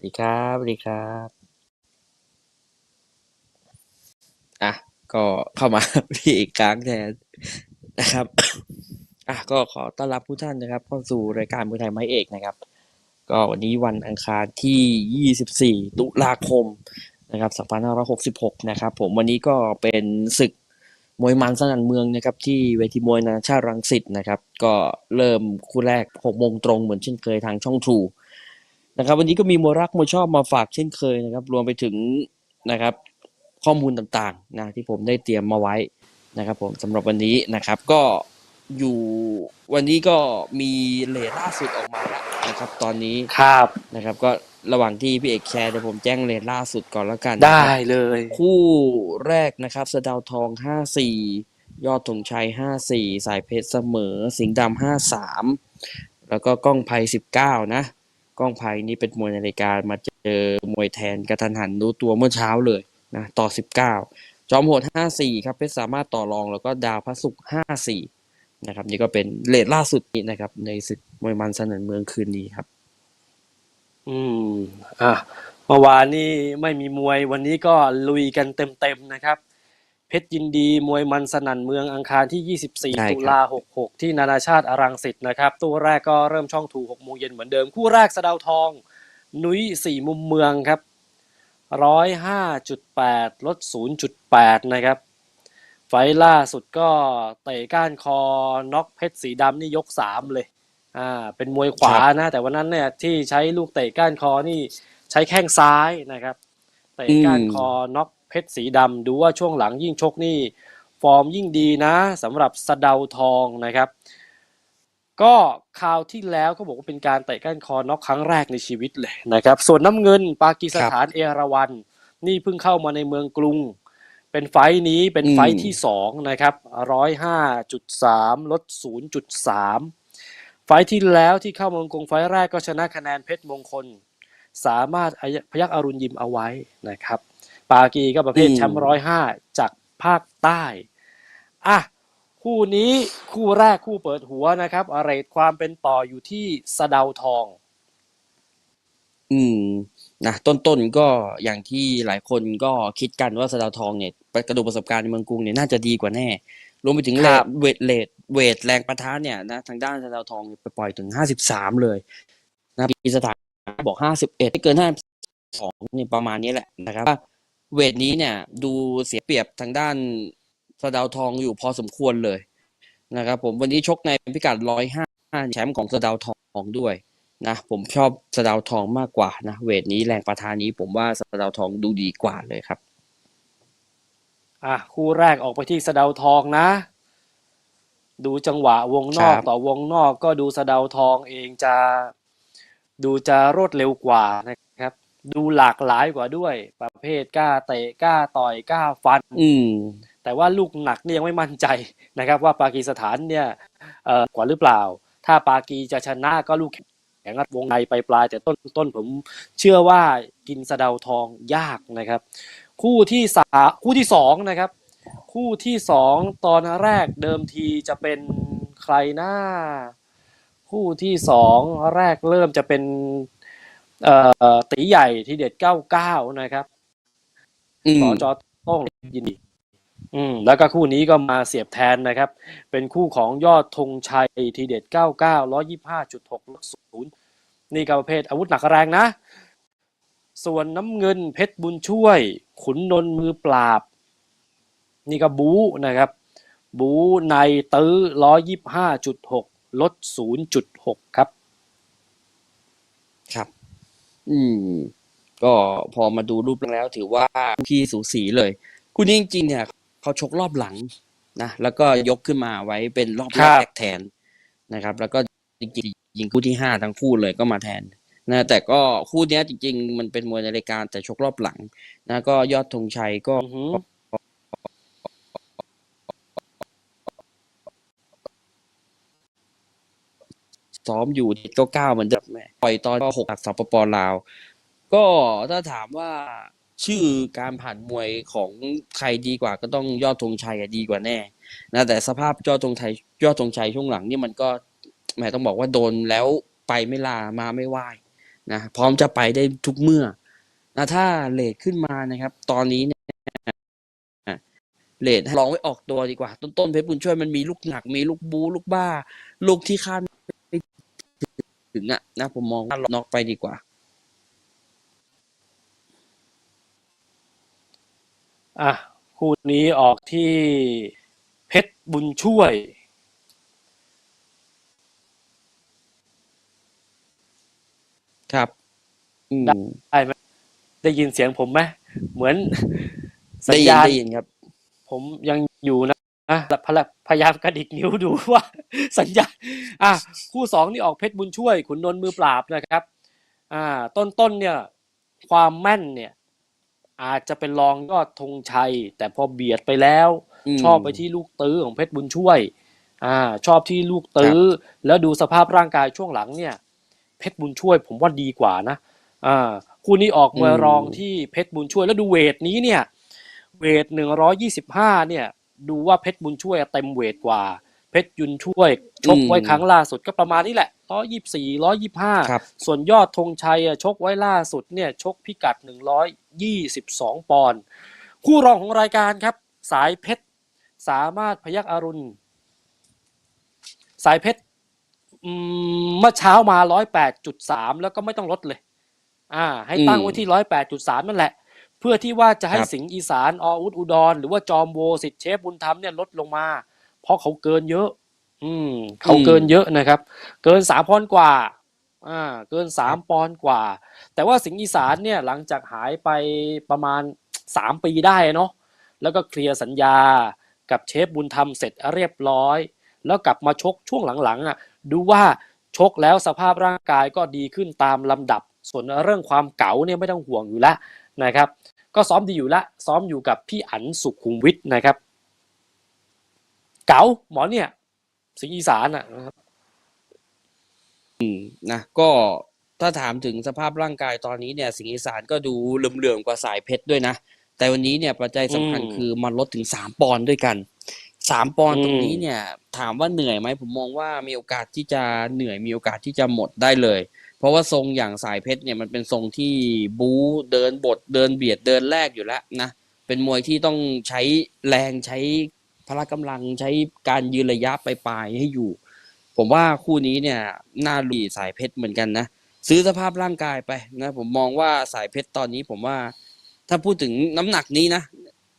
วัสดีครับสวัสดีครับ อะ ก็เข้ามาพี่อีกครั้งแทนนะครับ อะ ก็ขอต้อนรับทุกท่านนะครับเข้าสู่รายการมือไทยไม้เอกนะครับ ก็วันนี้วันอังคารที่ 24 ตุลาคมนะครับ2566 นะครับ ผมวันนี้ก็เป็นศึกมวยมันสนั่นเมืองนะครับ ที่เวทีมวยนานาชาติรังสิตนะครับ ก็เริ่มคู่แรก6โมงตรงเหมือนเช่นเคยทางช่องทรู นะครับ วันนี้ก็มีมวยรักมวยชอบมาฝากเช่นเคยนะครับ รวมไปถึงนะครับ ข้อมูลต่างๆนะที่ผมได้เตรียมมาไว้นะครับ ผมสำหรับวันนี้นะครับ ก็อยู่วันนี้ก็มีเลทล่าสุดออกมาแล้วนะครับ ตอนนี้ครับนะครับ ก็ระหว่างที่พี่เอกแชร์เดี๋ยวผมแจ้งเลทล่าสุดก่อนแล้วกันนะได้ครับเลย คู่แรกนะครับสะเดาวทอง54ยอดธงชัย54สายเพชรเสมอ สิงห์ดำ53แล้วก็ก้องไพ19นะ ก้องไพนี่เป็นมวยในรายการมาเจอมวยแทนกระทันหันรู้ตัวเมื่อเช้าเลยนะต่อ 19 จอมโหด 54 ครับเพชรสามารถต่อรองแล้วก็ดาวพระศุกร์54 นะครับ นี่ก็เป็นเลทล่าสุดนี้นะครับ ในศึกมวยมันสนันเมืองคืนนี้ครับ อืมอะเมื่อวานนี้ไม่มีมวยวันนี้ก็ลุยกันเต็มๆนะครับ เพชรยินดีมวยมันสนั่นเมืองอังคารที่ ใช่ครับ24ตุลา 66 ที่นานาชาติอารังสิตนะครับตัวแรกก็เริ่มช่องถู6โมงเย็นเหมือนเดิม คู่แรกสะเดาวทอง นุ้ยสี่มุมเมืองครับ 105.8 ลด 0.8 นะครับ ไฟล์ล่าสุดก็เตะก้านคอน็อกเพชรสีดำนี่ยก 3 เลยอ่าเป็นมวยขวานะ แต่วันนั้นเนี่ยที่ใช้ลูกเตะก้านคอนี่ใช้แข้งซ้ายนะครับ เตะก้านคอน็อก เพชรสีดำดูว่าช่วงหลังยิ่งชกนี่ ฟอร์มยิ่งดีนะสำหรับสะเดาทองนะครับ ก็คราวที่แล้วก็บอกว่าเป็นการเตะก้านคอน็อกครั้งแรกในชีวิตเลยนะครับ ส่วนน้ำเงินปากีสถานเอราวันนี่เพิ่งเข้ามาในเมืองกรุง เป็นไฟท์นี้เป็นไฟท์ที่สองนะครับร้อยห้าจุดสามลดศูนย์จุดสามไฟท์ที่แล้วที่เข้าเมืองกรุงไฟท์แรกก็ชนะคะแนนเพชรมงคล สามารถพยักอรุณยิมเอาไว้นะครับ ปากีก็ประเภทอืมแชมป์ร้อยห้าจากภาคใต้อะคู่นี้คู่แรกคู่เปิดหัวนะครับอะไรทความเป็นต่ออยู่ที่สะเดาทอง อืมนะต้นๆก็อย่างที่หลายคนก็คิดกันว่าสะเดาวทองเนี่ยกระดูกประสบการณ์ในเมืองกรุงเนี่ยน่าจะดีกว่าแน่ รวมไปถึงคเลรัทบเวทเลทเวทแรงประทะเนี่ยนะทางด้านสะเดาวทองเนี่ยไปปล่อยถึงห้าสิบสามเลยนะปีสถานบอกห้าสิบเอ็ดไม่เกินห้าสองนี่ประมาณนี้แหละนะครับว่า เวทนี้เนี่ย ดูเสียเปรียบทางด้านสะเดาวทองอยู่พอสมควรเลยนะครับ ผมวันนี้ชกในพิกัดร้อยห้าแชมป์ของสะเดาวทองด้วยนะผมชอบสะเดาวทองมากกว่านะเวทนี้แรงประทานนี้ผมว่าสะเดาวทองดูดีกว่าเลยครับอะคู่แรกออกไปที่สะเดาทองนะ ดูจังหวะวงนอกครับต่อวงนอกก็ดูสะเดาทองเองจะดูจะรวดเร็วกว่านะครับ ดูหลากหลายกว่าด้วย ประเภทกล้าเตะกล้าต่อยกล้าฟัน อืมแต่ว่าลูกหนักเนี่ยยังไม่มั่นใจนะครับ ว่าปากีสถานเนี่ยเอ่อกว่าหรือเปล่า ถ้าปากีจะชนะก็ลูกแข็งวงในไปปลายแต่ต้นต้นผมเชื่อว่ากินสะเดาทองยากนะครับ คู่ที่สาคู่ที่สองนะครับ คู่ที่สองตอนแรกเดิมทีจะเป็นใครนะคู่ที่สองแรกเริ่มจะเป็น เอ่อตีใหญ่ทีเด็ดเก้าเก้านะครับอืมสจต้องยินดี อืม แล้วก็คู่นี้ก็มาเสียบแทนนะครับ เป็นคู่ของยอดธงชัยทีเด็ด99 125.6ลดศูนย์นี่ก็ประเภทอาวุธหนักแรงนะ ส่วนน้ำเงินเพชรบุญช่วย ขุนนนท์มือปราบ นี่ก็บู๊นะครับ บู๊ในตื้อ125.6ลด0.6ครับ ครับ อืม ก็พอมาดูรูปแล้ว ถือว่าพี่สูสีเลย คู่นี้จริงๆเนี่ยเขาชกรอบหลังนะแล้วก็ยกขึ้นมาไว้เป็นรอบแรครักบแทนนะครับ แล้วก็จริงๆยิงคู่ที่ห้าทั้งคู่เลยก็มาแทนนะแต่ก็คู่เนี้ยจริง ๆ มันเป็นมวยในรายการแต่ชกรอบหลังนะก็ยอดธงชัยก็ อือหือ ซ้อมอยู่ที่เก้าเก้ามือนเดิมแม่ปล่อยตอนก็หกสปปลาว ก็ถ้าถามว่าชื่อการผ่านมวยของใครดีกว่าก็ต้องยอดธงชัยอะดีกว่าแน่นะแต่สภาพยอดธงชัยยอดธงชัยช่วงหลังนี่มันก็แหมต้องบอกว่าโดนแล้วไปไม่ลามาไม่ไหวนะพร้อมจะไปได้ทุกเมื่อนะถ้าเลทขึ้นมานะครับ ตอนนี้เนี่ยเลทลองไว้ออกตัวดีกว่า ต้นๆเพชรบุญช่วยมันมีลูกหนักมีลูกบู ลูกบ้า ลูกที่คาด ถึงอะนะผมมองว่าน็อกไปดีกว่า อะ คู่นี้ออกที่เพชรบุญช่วย ครับอืมได้ไหมได้ยินเสียงผมไหมเหมือนสัได้ญยินญาณได้ยินครับ ผมยังอยู่นะ อะพยพยายามกระดิกนิ้วดูว่า สัญญาณอะคู่สองนี่ออกเพชรบุญช่วย ขุนนนท์มือปราบนะครับอ่าต้นต้นๆเนี่ยความแม่นเนี่ย อาจจะเป็นรองยอดธงชัย แต่พอเบียดไปแล้วอืมชอบไปที่ลูกตื้อของเพชรบุญช่วยอ่าชอบที่ลูกตื้อ แล้วดูสภาพร่างกายช่วงหลังเนี่ย เพชรบุญช่วย ผมว่าดีกว่านะอ่าคู่นี้ออกมวยอืมรองที่เพชรบุญช่วยแล้วดูเวทนี้เนี่ย เวทหนึ่งร้อยี่สิบห้าเนี่ย ดูว่าเพชรบุญช่วยเต็มเวทกว่า เพชรยุนช่วยชกไว้ครั้งล่าสุดก็ประมาณนี้แหละร้อยี่สี่ร้อยี่ห้าครับส่วนยอดธงชัยอะชกไว้ล่าสุดเนี่ยชกพิกัดหนึ่งร้อยยี่สิบสองปอนด์คู่รองของรายการครับ สายเพชรสามารถพยักอรุณ สายเพชรอืมเมื่อเช้ามาร้อยแปดจุดสามแล้วก็ไม่ต้องลดเลย อ่า ให้ตั้งไว้ที่ร้อยแปดจุดสามนั่นแหละ เพื่อที่ว่าจะให้ครับสิงห์อีสานออุดอุดร หรือว่าจอมโวสิทธิ์เชฟบุญธรรมเนี่ยลดลงมา เพราะเขาเกินเยอะ อืม เขาเกินเยอะนะครับ เกินสามปอนด์กว่า อ่า เกินสามปอนด์กว่า แต่ว่าสิงห์อีสานเนี่ยหลังจากหายไปประมาณสามปีได้เนาะแล้วก็เคลียร์สัญญากับเชฟบุญธรรมเสร็จเรียบร้อย แล้วกลับมาชกช่วงหลังๆอะ ดูว่าชกแล้วสภาพร่างกายก็ดีขึ้นตามลำดับ ส่วนเรื่องความเก๋าเนี่ยไม่ต้องห่วงอยู่แล้วนะครับ ก็ซ้อมดีอยู่ละซ้อมอยู่กับพี่อั๋นสุขุมวิทนะครับ เก๋าหมอเนี่ย สิงห์อีสานอะนะครับนะก็ถ้าถามถึงสภาพร่างกายตอนนี้เนี่ยสิงห์อีสานก็ดูเหลื่อมๆกว่าสายเพชรด้วยนะ แต่วันนี้เนี่ยปัจจัยสำคัญอืมคือมันลดถึงสามปอนด์ด้วยกันสามปอนด์อืมตรงนี้เนี่ย ถามว่าเหนื่อยไหมผมมองว่ามีโอกาสที่จะเหนื่อยมีโอกาสที่จะหมดได้เลย เพราะว่าทรงอย่างสายเพชรเนี่ยมันเป็นทรงที่บู๊เดินบทเดินเบียดเดินแรกอยู่แล้วนะเป็นมวยที่ต้องใช้แรงใช้พละกำลังใช้การยืนระยะไปปลายให้อยู่ ผมว่าคู่นี้เนี่ยน่าลุยสายเพชรเหมือนกันนะซื้อสภาพร่างกายไปนะผมมองว่าสายเพชรตอนนี้ผมว่า ถ้าพูดถึงน้ำหนักนี้นะ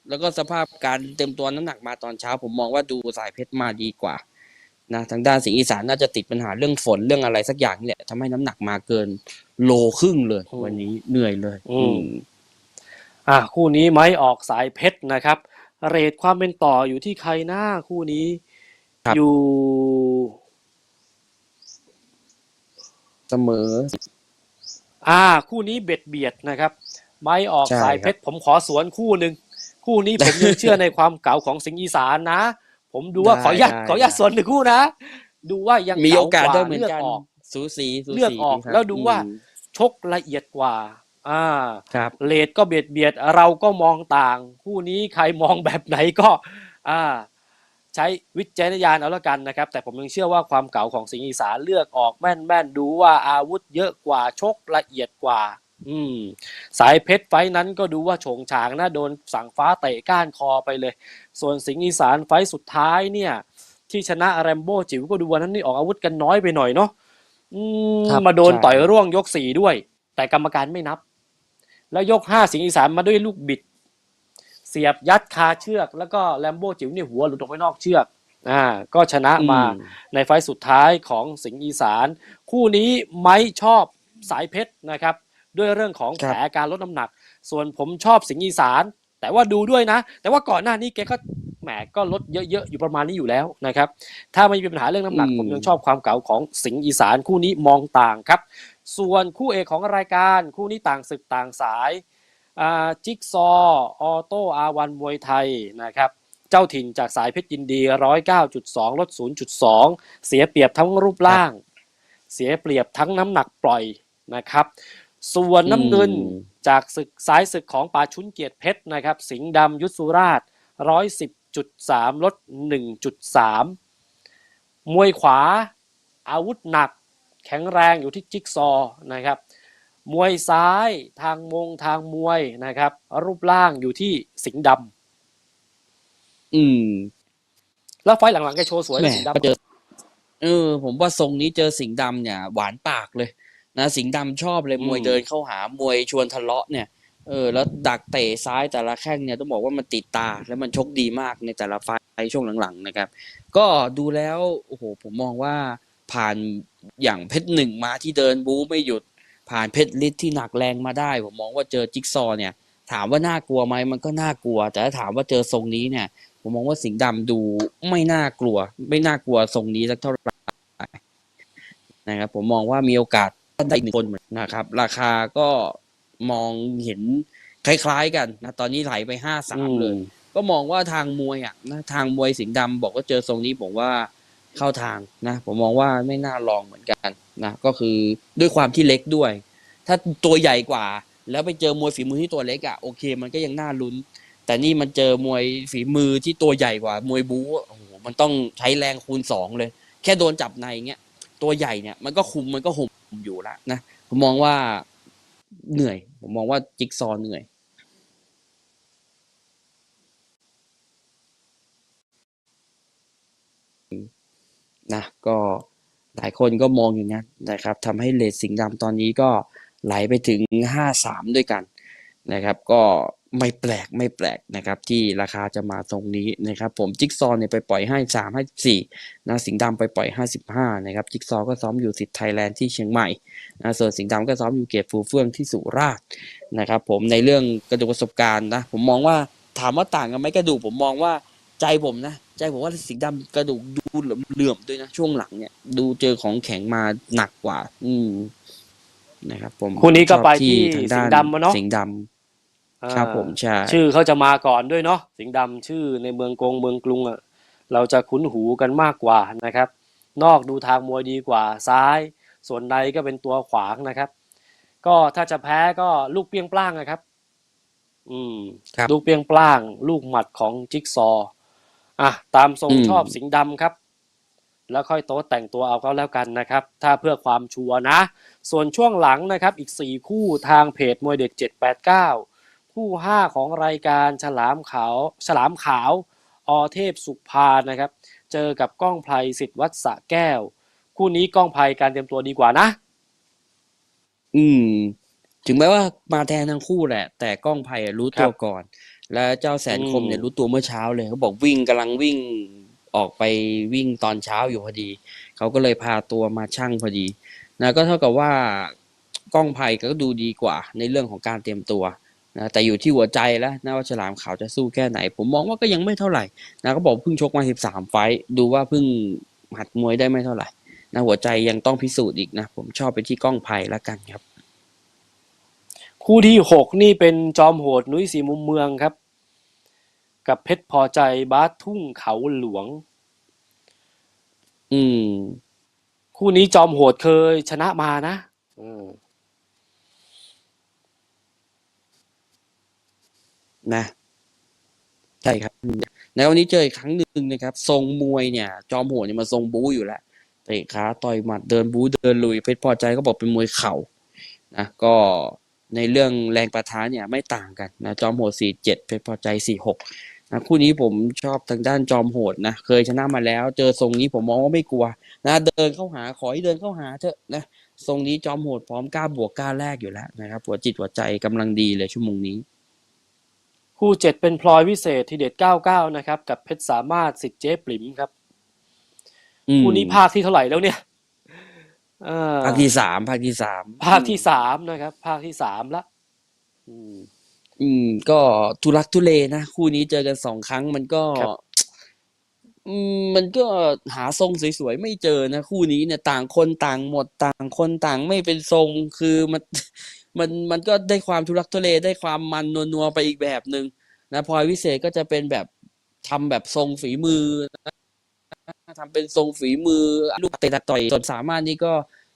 แล้วก็สภาพการเต็มตัวน้ำหนักมาตอนเช้า ผมมองว่าดูสายเพชรมาดีกว่า นะทางด้านสิงห์อีสานน่าจะติดปัญหาเรื่องฝนเรื่องอะไรสักอย่างนี่แหละทำให้น้ำหนักมาเกิน โลครึ่งเลยอืมวันนี้เหนื่อยเลย อืมอะคู่นี้ไม้ออกสายเพชรนะครับ เรทความเป็นต่ออยู่ที่ใครหน้าคู่นี้ครับอยู่เสมอ อ่า คู่นี้เบ็ดเบียดนะครับ ไม้ออกใช่สายเพชรผมขอสวนคู่หนึ่งคู่นี้ผมยังเชื่อในความเก่าของสิงห์อีสานนะ ผมดูว่าได้ขออนุญาตได้ ขออนุญาตสวนหนึ่งคู่นะ ดูว่ายังมีโอกาสเได้เหมือนลืกันออกสูสีสูสีเลือกออกครับแล้วดูว่าอืมชกละเอียดกว่า อ่า ครับ เลดก็เบียดเบียดเราก็มองต่าง คู่นี้ใครมองแบบไหนก็ อ่า ใช้วิจารณญาณเอาละกันนะครับ แต่ผมยังเชื่อว่าความเก่าของสิงห์อีสานเลือกออกแม่นแม่นๆดูว่าอาวุธเยอะกว่าชกละเอียดกว่า อืม สายเพชรไฟท์นั้นก็ดูว่าโฉงฉางนะโดนสั่งฟ้าเตะก้านคอไปเลย ส่วนสิงห์อีสานไฟท์สุดท้ายเนี่ย ที่ชนะแรมโบ้จิ๋วก็ดูวันนั้นนี่ออกอาวุธกันน้อยไปหน่อยเนาะอืมครับมาโดนใช่ ต่อยร่วงยกสี่ด้วย แต่กรรมการไม่นับ แล้วยกห้าสิงห์อีสานมาด้วยลูกบิด เสียบยัดคาเชือก แล้วก็แรมโบ้จิ๋วเนี่ยหัวหลุดออกไปนอกเชือกอ่าก็ชนะมา อืม ในไฟล์สุดท้ายของสิงห์อีสาน คู่นี้ไม้ชอบสายเพชรนะครับ ด้วยเรื่องของครัแผบลการลดน้ำหนัก ส่วนผมชอบสิงห์อีสาน แต่ว่าดูด้วยนะ แต่ว่าก่อนหน้านี้แกก็แหมก็ลดเยอะๆอยู่ประมาณนี้อยู่แล้วนะครับ ถ้าไม่มีปัญหาเรื่องน้ำหนักอืมผมยังชอบความเก่าของสิงห์อีสานคู่นี้มองต่างครับ ส่วนคู่เอกของรายการคู่นี้ต่างศึกต่างสายอ่าจิ๊กซอว์ออโต้อาวันมวยไทยนะครับเจ้าถิ่นจากสายเพชรยินดี 109.2 ลด 0.2 เสียเปรียบทั้งรูปร่าง เสียเปรียบทั้งน้ำหนักปล่อยนะครับ ส่วนน้ำเงินอืมจากศึกสายศึกของป่าชุนเกียรติเพชรนะครับ สิงห์ดำยุทธสุราช110.3ลด1.3มวยขวาอาวุธหนัก แข็งแรงอยู่ที่จิ๊กซอว์นะครับ มวยซ้ายทางมงทางมวยนะครับ รูปร่างอยู่ที่สิงห์ดอืมำแล้วไฟล์หลังๆแกโชว์สวยแหมนะสิงห์ก็ดำเจอเออ ผมว่าทรงนี้เจอสิงห์ดำเนี่ย หวานปากเลย นะสิงห์ดำชอบเลยมวยเดินเข้าหามวยชวนทะเลาะเนี่ยเออแล้วดักเตะซ้ายแต่ละแข้งเนี่ยต้องบอกว่ามันติดตา แล้วมันชกดีมากในแต่ละไฟล์ช่วงหลังๆนะครับ ก็ดูแล้วโอ้โหผมมองว่าผ่านอย่างเพชรหนึ่งมาที่เดินบู๊ไม่หยุด ผ่านเพชรลิศที่หนักแรงมาได้ ผมมองว่าเจอจิ๊กซอว์เนี่ย ถามว่าน่ากลัวไหมมันก็น่ากลัว แต่ถ้าถามว่าเจอทรงนี้เนี่ย ผมมองว่าสิงห์ดำดูไม่น่ากลัว ไม่น่ากลัวทรงนี้สักเท่าไหร่นะครับผมมองว่ามีโอกาส ได้อีกหนึ่งคนเหมือนนะครับ ราคาก็มองเห็นคล้ายๆกันนะตอนนี้ไหลไปห้าสามเลย ก็มองว่าทางมวยอะนะทางมวยสิงห์ดำบอกว่าเจอทรงนี้ผมว่าเข้าทางนะผมมองว่าไม่น่าลองเหมือนกันนะก็คือด้วยความที่เล็กด้วย ถ้าตัวใหญ่กว่า แล้วไปเจอมวยฝีมือที่ตัวเล็กอะโอเค มันก็ยังน่าลุ้น แต่นี่มันเจอมวยฝีมือที่ตัวใหญ่กว่า มวยบู๊โอ้โหมันต้องใช้แรงคูณสองเลย แค่โดนจับในเงี้ยตัวใหญ่เนี่ยมันก็คุมมันก็ห่ม มอยู่ล้วนะผมมองว่าเหนื่อย ผมมองว่าจิ๊กซอเหนื่อยนะก็หลายคนก็มองอย่างนั้นนะครับทำให้เลทสิงห์ดำตอนนี้ก็ไหลไปถึงห้าสามด้วยกันนะครับ ก็ ไม่แปลกไม่แปลกนะครับที่ราคาจะมาตรงนี้นะครับผมจิ๊กซอว์เนี่ยไปปล่อยให้สามให้สี่นะสิงห์ดำไปปล่อยห้าสิบห้านะครับจิ๊กซอว์ก็ซ้อมอยู่สิทธิ์ไทยแลนด์ที่เชียงใหม่นะส่วนสิงห์ดำก็ซ้อมอยู่เกียรติฟูเฟื่องที่สุราษฎร์นะครับผมในเรื่องกระดูกประสบการณ์นะผมมองว่าถามว่าต่างกันไหมกระดูกผมมองว่าใจผมนะใจผมว่าสิงห์ดำกระดูกดูเหลื่อมๆด้วยนะช่วงหลังเนี่ยดูเจอของแข็งมาหนักกว่า อืมนะครับผมคู่นี้ก็ไปชอบที่ทางสิด้างนห์ดำอะเนาะสิงห์ดำ ครับผมใช่ชื่อเขาจะมาก่อนด้วยเนาะสิงห์ดำชื่อในเมืองกงเมืองกรุงอะเราจะคุ้นหูกันมากกว่านะครับ นอกดูทางมวยดีกว่าซ้าย ส่วนในก็เป็นตัวขวางนะครับ ก็ถ้าจะแพ้ก็ลูกเปี้ยงปล้างนะครับ อืมครับลูกเปี้ยงปล้าง ลูกหมัดของจิ๊กซอว์อะตามทรงอืมชอบสิงห์ดำครับแล้วค่อยโต๊ะแต่งตัวเอาก็แล้วกันนะครับ ถ้าเพื่อความชัวร์นะ ส่วนช่วงหลังนะครับ อีก 4 คู่ทางเพจมวยเด็ด 789 คู่ 5 ของรายการฉลามขาวฉลามขาวอเทพสุภานะครับ เจอกับก้องไพรสิทธิ์วัดสระแก้ว คู่นี้ก้องไพรการเตรียมตัวดีกว่านะ อืม ถึงแม้ว่ามาแทนทั้งคู่แหละ แต่กล้องไผ่รู้ตัวก่อน แล้วเจ้าแสนคมเนี่ยอืมรู้ตัวเมื่อเช้าเลยเขาบอกวิ่งกำลังวิ่งออกไปวิ่งตอนเช้าอยู่พอดี เขาก็เลยพาตัวมาชั่งพอดีนะก็เท่ากับว่ากล้องไผ่ก็ดูดีกว่า ในเรื่องของการเตรียมตัว นะแต่อยู่ที่หัวใจแล้วนะว่าฉลามขาวจะสู้แค่ไหน ผมมองว่าก็ยังไม่เท่าไหร่นะเขาบอกเพิ่งชกมาสิบสามไฟต์ดูว่าเพิ่งหัดมวยได้ไม่เท่าไหร่นะหัวใจยังต้องพิสูจน์อีกนะ ผมชอบไปที่กล้องไผ่แล้วกันครับ คู่ที่ 6 นี่เป็นจอมโหดนุ้ยสีมุมเมืองครับ กับเพชรพอใจบาสทุ่งเขาหลวง อืม คู่นี้จอมโหดเคยชนะมานะ อืม นะใช่ครับในวันนี้เจออีกครั้งหนึ่งนะครับ ทรงมวยเนี่ย จอมโหดเนี่ยมาทรงบู๊อยู่แล้วเตะขาต่อยหมัดเดินบู๊เดินลุยเพชรพอใจก็บอกเป็นมวยเข่านะก็ในเรื่องแรงประทะเนี่ยไม่ต่างกันนะจอมโหดสี่เจ็ดเพชรพอใจสี่หกนะคู่นี้ผมชอบทางด้านจอมโหดนะเคยชนะมาแล้ว เจอทรงนี้ผมมองว่าไม่กลัว นะเดินเข้าหาขอให้เดินเข้าหาเถอะนะทรงนี้จอมโหดพร้อมกล้าบวกกล้าแลกอยู่แล้วนะครับหัวจิตหัวใจกำลังดีเลยชั่วโมงนี้ คู่เจ็ดเป็นพลอยวิเศษทีเด็ด99นะครับ กับเพชรสามารถสิทธิ์เจ๊ปลิมครับอืมคู่นี้ภาคที่เท่าไหร่แล้วเนี่ยเออภาคที่สามภาคที่สามภาคที่สามนะครับภาคที่สามละอืมอืมก็ทุลักทุเลนะคู่นี้เจอกันสองครั้งมันก็ครับอืมมันก็หาทรงสวยๆไม่เจอนะคู่นี้เนี่ย ต่างคนต่างหมดต่างคนต่างไม่เป็นทรงคือมัน มันมันก็ได้ความทุลักทุเลได้ความมันนัวๆไปอีกแบบหนึ่งนะพลอยวิเศษก็จะเป็นแบบทำแบบทรงฝีมือนะทำเป็นทรงฝีมือลูกเตะต่อยส่วนสามารถนี่ก็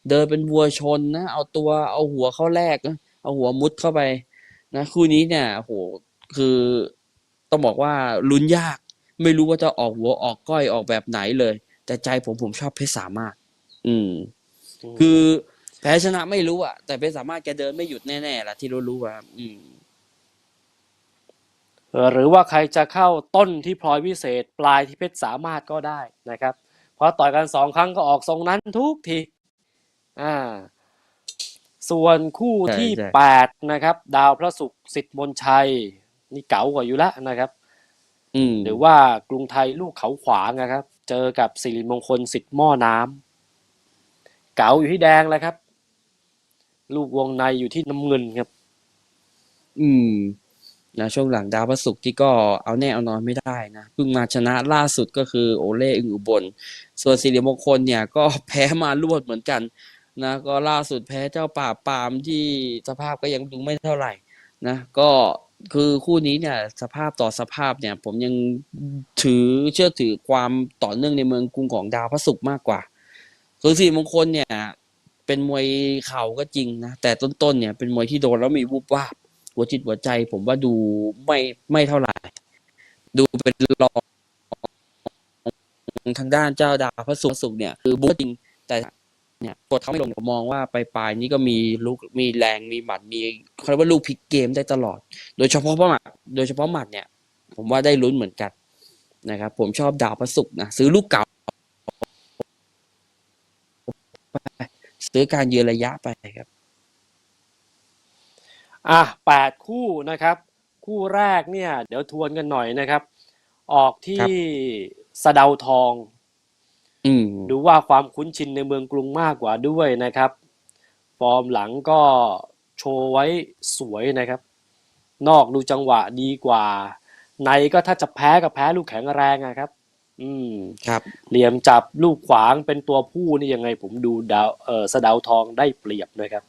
เดินเป็นวัวชนนะเอาตัวเอาหัวเข้าแรกนะเอาหัวมุดเข้าไปนะคู่นี้เนี่ยโหคือต้องบอกว่าลุ้นยาก ไม่รู้ว่าจะออกหัวออกก้อยออกแบบไหนเลย แต่ใจผมผมชอบเพชรสามารถ อืม คือเพพ้ชนะไม่รู้อะแต่เป็นสามารถแกเดินไม่หยุดแน่ๆล่ะที่รู้ๆอะอืม หรือว่าใครจะเข้าต้นที่พลอยวิเศษ ปลายที่เพชรสามารถก็ได้นะครับ เพราะต่อยกันสองครั้งก็ออกทรงนั้นทุกทีอ่า ส่วนคู่ใช่ที่ใช่ แปดนะครับ ดาวพระศุกร์สิทธิ์มนชัย นี่เก๋ากว่าอยู่แล้วนะครับ อืมหรือว่ากรุงไทยลูกเขาขวางนะครับ เจอกับสิริมงคลสิทธิ์หม้อน้ำเก๋าอยู่ที่แดงแล้วครับ ลูกวงในอยู่ที่น้ำเงินครับ อืมนะช่วงหลังดาวพระศุกร์ที่ก็เอาแน่เอานอนไม่ได้นะเพิ่งมาชนะล่าสุดก็คือโอเล่อึงอุบล ส่วนสิริมงคลเนี่ยก็แพ้มารวดเหมือนกันนะก็ล่าสุดแพ้เจ้าป่าปามที่สภาพก็ยังดูไม่เท่าไหร่นะก็คือคู่นี้เนี่ยสภาพต่อสภาพเนี่ย ผมยังถือเชื่อถือความต่อเนื่องในเมืองกรุงของดาวพระศุกร์มากกว่าคือสิริมงคลเนี่ย เป็นมวยเข่าก็จริงนะแต่ต้นๆเนี่ยเป็นมวยที่โดนแล้วมีวูบวาบหัวจิตหัวใจ ผมว่าดูไม่ไม่เท่าไหร่ ดูเป็นรองทางด้านเจ้าดาวพระศุกร์เนี่ยคือบุกจริงแต่เนี่ยกดเขาไม่ลงผมมองว่าปลายๆนี้ก็มีลูกมีแรงมีหมัดมีเขาเรียกว่าลูกพลิกเกมได้ตลอด โดยเฉพาะหมัดโดยเฉพาะหมัดเนี่ย ผมว่าได้ลุ้นเหมือนกันนะครับ ผมชอบดาวพระศุกร์นะซื้อลูกเก่า ซื้อการยืนระยะไปครับ อะแปดคู่นะครับ คู่แรกเนี่ย เดี๋ยวทวนกันหน่อยนะครับ ออกที่ครับสะเดาทองอืมดูว่าความคุ้นชินในเมืองกรุงมากกว่าด้วยนะครับ ฟอร์มหลังก็โชว์ไว้สวยนะครับ นอกดูจังหวะดีกว่า ในก็ถ้าจะแพ้ก็แพ้ลูกแข็งแรงนะครับ อืมครับ เหลี่ยมจับลูกขวางเป็นตัวผู้นี่ยังไงผมดูดาวเออสะเดาวทองได้เปรียบนะครับ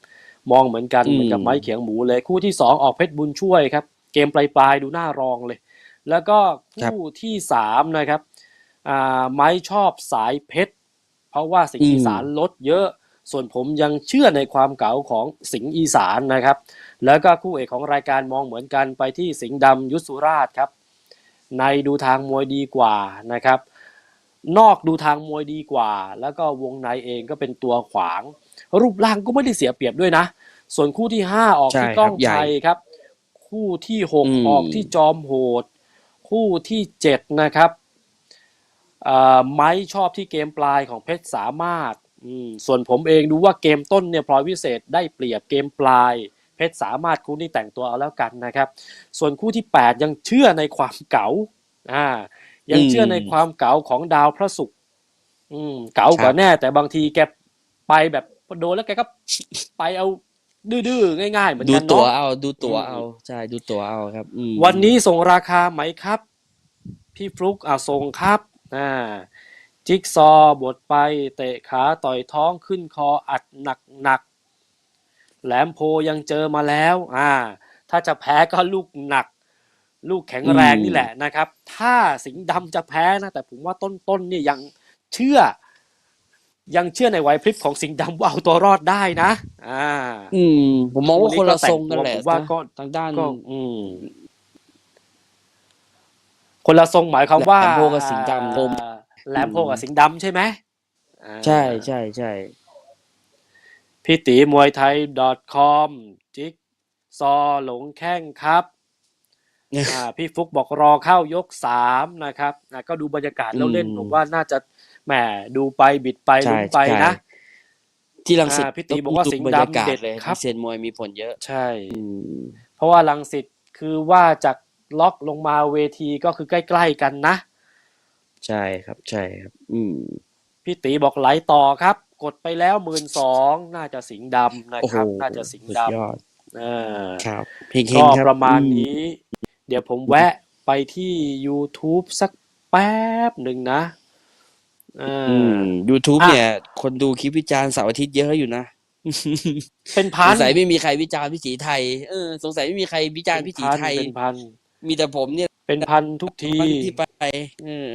มองเหมือนกันอืมเหมือนกับไม้เขียงหมูเลยคู่ที่สองออกเพชรบุญช่วยครับ เกมปลายๆดูหน้ารองเลย แล้วก็คู่ที่สามนะครับอ่าไม้ชอบสายเพชรเพราะว่าสิงห์อีสานลดเยอะ ส่วนผมยังเชื่อในความเก๋าของสิงห์อีสานนะครับ แล้วก็คู่เอกของรายการมองเหมือนกันไปที่สิงห์ดำยุทธสุราชครับ ในดูทางมวยดีกว่านะครับ นอกดูทางมวยดีกว่า แล้วก็วงในเองก็เป็นตัวขวาง รูปร่างก็ไม่ได้เสียเปรียบด้วยนะ ส่วนคู่ที่ห้าออกใช่ที่ก้องครับใหญ่ชัยครับ คู่ที่หกอืมออกที่จอมโหด คู่ที่เจ็ดนะครับเอ่อไม้ชอบที่เกมปลายของเพชรสามารถอืมส่วนผมเองดูว่าเกมต้นเนี่ยพลอยวิเศษได้เปรียบเกมปลาย เพชรสามารถคู่นี้แต่งตัวเอาแล้วกันนะครับ ส่วนคู่ที่แปดยังเชื่อในความเก๋าอ่ายังเชื่อในความเก๋าของดาวพระศุกร์อืมเก๋ากว่าครับแน่ แต่บางทีแกไปแบบโดนแล้วแกก็ไปเอาดื้อๆง่ายๆเหมือนดูกันตัวเนาะเอาดูตัวอืมเอาใช่ดูตัวเอาครับอืมวันนี้ส่งราคาไหมครับ พี่ฟลุกอ่าส่งครับอ่าจิ๊กซอว์บดไปเตะขาต่อยท้องขึ้นคออัดหนักหนักๆ แหลมโพยังเจอมาแล้ว อ่า ถ้าจะแพ้ก็ลูกหนัก ลูกแข็งแรงอืมนี่แหละนะครับ ถ้าสิงห์ดำจะแพ้นะ แต่ผมว่าต้นๆเนี่ยยังเชื่อ ยังเชื่อในไหวพริบของสิงห์ดำว่าเอาตัวรอดได้นะ อ่า อืม ผมมองว่าคู่นี้คนละก็แต่งทรงกันแหละตัวผมว่านะก็ทางด้านก็อืมคนละทรงหมายความว่าแหลมโพกับสิงห์ดำอ่าแหลมโพกับสิงห์ดำใช่ไหมอ่าใช่ใช่ใช่ พี่ตีมวยไทย .com จิ๊กซอหลงแข้งครับอ่าพี่ฟุกบอกรอเข้ายกสามนะครับอ่าก็ดูบรรยากาศแล้วเล่นอืมผมว่าน่าจะแหมดูไปบิดไปใช่ลุ้นไปใช่นะ ที่ลังสิตอ่าพี่ตีบอกว่าสิงห์บรรยากาศดำเด็ดเลยครับที่เซียนมวยมีผลเยอะ ใช่อืมเพราะว่าลังสิตคือว่าจากล็อกลงมาเวทีก็คือใกล้ๆกันนะ ใช่ครับใช่ครับ อืมพี่ตีบอกไหลต่อครับ กดไปแล้วหมื่นสองน่าจะสิงห์ดำนะโอ้คโหรับ น่าจะสิงห์สุดดยอดำอ่าครับเพลงก็ครับประมาณอืนี้ เดี๋ยวผมแวะไปที่ YouTube สักแป๊บหนึ่งนะอ่าอืม YouTube อะเนี่ย คนดูคลิปวิจารณ์เสาร์อาทิตย์เยอะอยู่นะเป็นสพันงสัยไม่มีใครวิจารณ์พิถีไทย เออ สงสัยไม่มีใครวิจารณ์พิถีไทยเป็นพัน มีแต่ผมเนี่ย เป็นพันทุกทีที่ไป เออ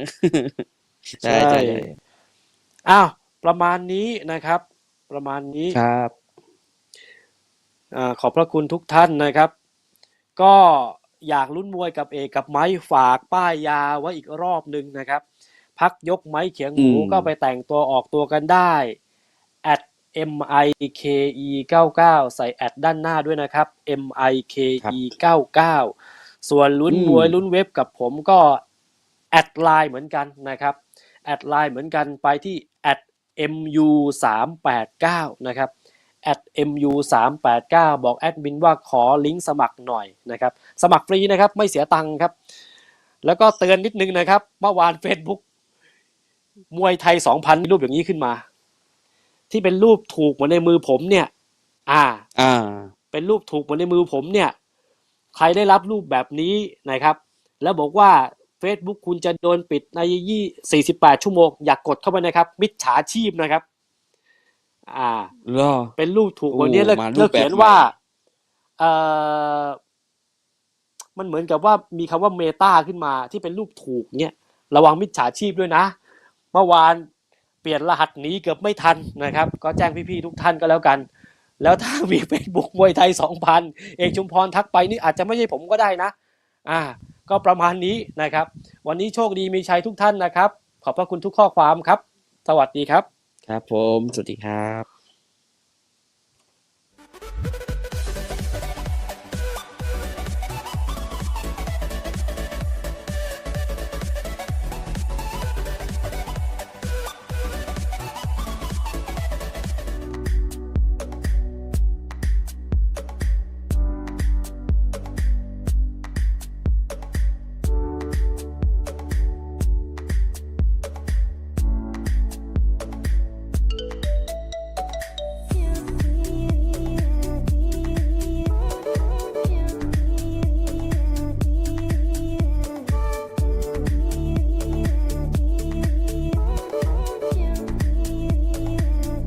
ใช่ใช่ใช่ใช่อ้าว ประมาณนี้นะครับ ประมาณนี้ครับอ่าขอบพระคุณทุกท่านนะครับ ก็อยากลุ้นมวยกับเอกกับไม้ฝากป้ายยาไว้อีกรอบหนึ่งนะครับ พักยกไม้เขียงหมูอืมก็ไปแต่งตัวออกตัวกันได้ at M I K E 99ใส่แอดด้านหน้าด้วยนะครับ M I K E 99ส่วนลุ้นอืมมวยลุ้นเว็บกับผมก็แอดไลน์เหมือนกันนะครับ แอดไลน์เหมือนกันไปที่แอด MU 389นะครับแอด MU 389บอกแอดมินว่าขอลิงก์สมัครหน่อยนะครับ สมัครฟรีนะครับไม่เสียตังค์ครับ แล้วก็เตือนนิดนึงนะครับเมื่อวาน Facebook มวยไทย 2,000มีรูปอย่างนี้ขึ้นมา ที่เป็นรูปถูกเหมือนในมือผมเนี่ย อ่า อ่า เป็นรูปถูกเหมือนในมือผมเนี่ย ใครได้รับรูปแบบนี้นะครับ แล้วบอกว่า Facebook คุณจะโดนปิดในยี่48 ชั่วโมง อยากกดเข้าไปนะครับ มิจฉาชีพนะครับ อ่า เหรอ เป็นรูปถูกวันนี้โอ้แล้วมารูแล้วปแบบเขียนใหม่ว่าเอ่อ มันเหมือนกับว่ามีคำว่าเมตาขึ้นมาที่เป็นรูปถูกเนี่ย ระวังมิจฉาชีพด้วยนะ เมื่อวานเปลี่ยนรหัสหนีเกือบไม่ทันนะครับ ก็แจ้งพี่ๆทุกท่านก็แล้วกัน แล้วถ้ามีเฟซบุ๊กมวยไทยสองพันเอกชุมพรทักไปนี่อาจจะไม่ใช่ผมก็ได้นะ อ่า ก็ประมาณนี้นะครับ วันนี้โชคดีมีชัยทุกท่านนะครับ ขอบพระคุณทุกข้อความครับ สวัสดีครับ ครับผม สวัสดีครับ